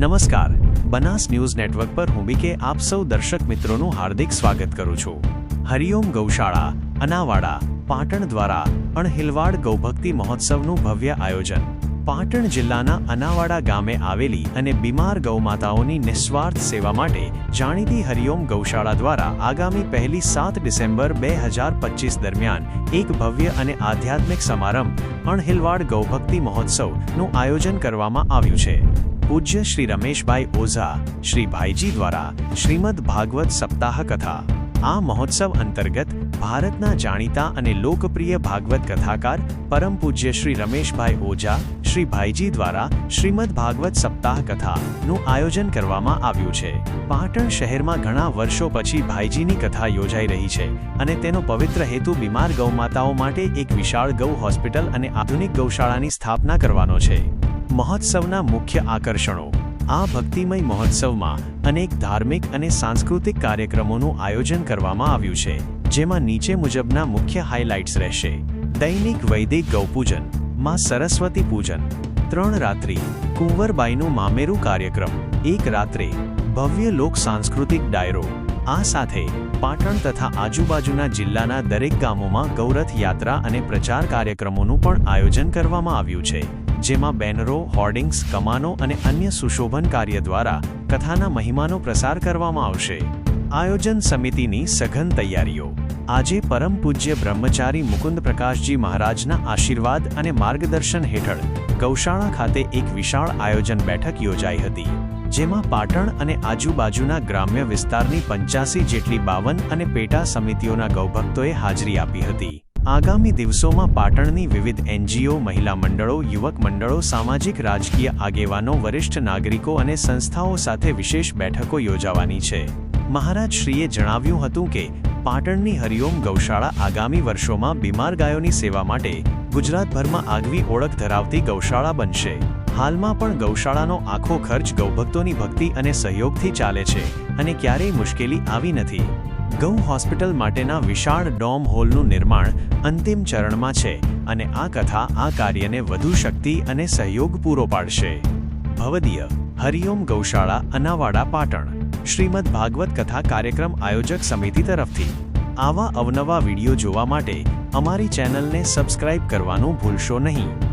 નમસ્કાર. Banas news network પર હું બીકે આપ સૌ દર્શક મિત્રોનું હાર્દિક સ્વાગત કરું છું. હરિઓમ ગૌશાળા, અનાવાડા, પાટણ દ્વારા અણહિલવાડ ગૌભક્તિ મહોત્સવનું ભવ્ય આયોજન. પાટણ જિલ્લાના અનાવાડા ગામે આવેલી અને બીમાર ગૌમાતાઓની નિસ્વાર્થ સેવા માટે જાણીતી હરિઓમ ગૌશાળા દ્વારા આગામી પહેલી સાત ડિસેમ્બર બે હજાર પચીસ દરમિયાન એક ભવ્ય અને આધ્યાત્મિક સમારંભ અણહિલવાડ ગૌભક્તિ મહોત્સવનું આયોજન કરવામાં આવ્યું છે. પૂજ્ય શ્રી રમેશભાઈ ઓઝા, શ્રી ભાઈજી દ્વારા શ્રીમદ ભાગવત સપ્તાહ કથા. આ મહોત્સવ અંતર્ગત ભારતના જાણીતા અને લોકપ્રિય ભાગવત કથાકાર, પરમ પૂજ્ય શ્રી રમેશભાઈ ઓઝા, શ્રી ભાઈજી દ્વારા શ્રીમદ ભાગવત સપ્તાહ કથાનું આયોજન કરવામાં આવ્યું છે. પાટણ શહેરમાં ઘણા વર્ષો પછી ભાઈજીની કથા યોજાઈ રહી છે અને તેનો પવિત્ર હેતુ બીમાર ગૌમાતાઓ માટે એક વિશાળ ગૌ હોસ્પિટલ અને આધુનિક ગૌશાળાની સ્થાપના કરવાનો છે. મહોત્સવના મુખ્ય આકર્ષણો. આ ભક્તિમય મહોત્સવમાં અનેક ધાર્મિક અને સાંસ્કૃતિક કાર્યક્રમોનું આયોજન કરવામાં આવ્યું છે, જેમાં નીચે મુજબના મુખ્ય હાઇલાઇટ્સ રહેશે. દૈનિક વૈદિક ગૌપૂજન, માં સરસ્વતી પૂજન. ત્રણ રાત્રિ, કુંવરબાઈનું મામેરું કાર્યક્રમ. એક રાત્રે, ભવ્ય લોક સાંસ્કૃતિક ડાયરો. આ સાથે, પાટણ તથા આજુબાજુના જિલ્લાના દરેક ગામોમાં ગૌરથ યાત્રા અને પ્રચાર કાર્યક્રમોનું પણ આયોજન કરવામાં આવ્યું છે. જેમાં બેનરો, હોર્ડિંગ્સ, કમાનો અને અન્ય સુશોભન કાર્ય દ્વારા કથાના મહિમાનો પ્રસાર કરવામાં આવશે. આયોજન સમિતિની સઘન તૈયારીઓ. આજે પરમ પૂજ્ય બ્રહ્મચારી મુકુંદ પ્રકાશજી મહારાજના આશીર્વાદ અને માર્ગદર્શન હેઠળ ગૌશાળા ખાતે એક વિશાળ આયોજન બેઠક યોજાઈ હતી, જેમાં પાટણ અને આજુબાજુના ગ્રામ્ય વિસ્તારની પંચ્યાસી જેટલી બાવન અને પેટા સમિતિઓના ગૌભક્તોએ હાજરી આપી હતી. આગામી દિવસોમાં પાટણની વિવિધ એનજીઓ, મહિલા મંડળો, યુવક મંડળો, સામાજિક રાજકીય આગેવાનો, વરિષ્ઠ નાગરિકો અને સંસ્થાઓ સાથે વિશેષ બેઠકો યોજાવાની છે. મહારાજ શ્રીએ જણાવ્યું હતું કે, પાટણની હરિઓમ ગૌશાળા આગામી વર્ષોમાં બીમાર ગાયોની સેવા માટે ગુજરાતભરમાં આગવી ઓળખ ધરાવતી ગૌશાળા બનશે. હાલમાં પણ ગૌશાળાનો આખો ખર્ચ ગૌભક્તોની ભક્તિ અને સહયોગથી ચાલે છે અને ક્યારેય મુશ્કેલી આવી નથી. ગૌ હોસ્પિટલ માટેના વિશાળ ડોમ હોલનું નિર્માણ અંતિમ ચરણમાં છે અને આ કથા આ કાર્યને વધુ શક્તિ અને સહયોગ પૂરો પાડશે. ભવદીય, હરિઓમ ગૌશાળા, અનાવાડા, પાટણ. શ્રીમદ ભાગવત કથા કાર્યક્રમ આયોજક સમિતિ તરફથી. આવા અવનવા વીડિયો જોવા માટે અમારી ચેનલને સબસ્ક્રાઇબ કરવાનું ભૂલશો નહીં.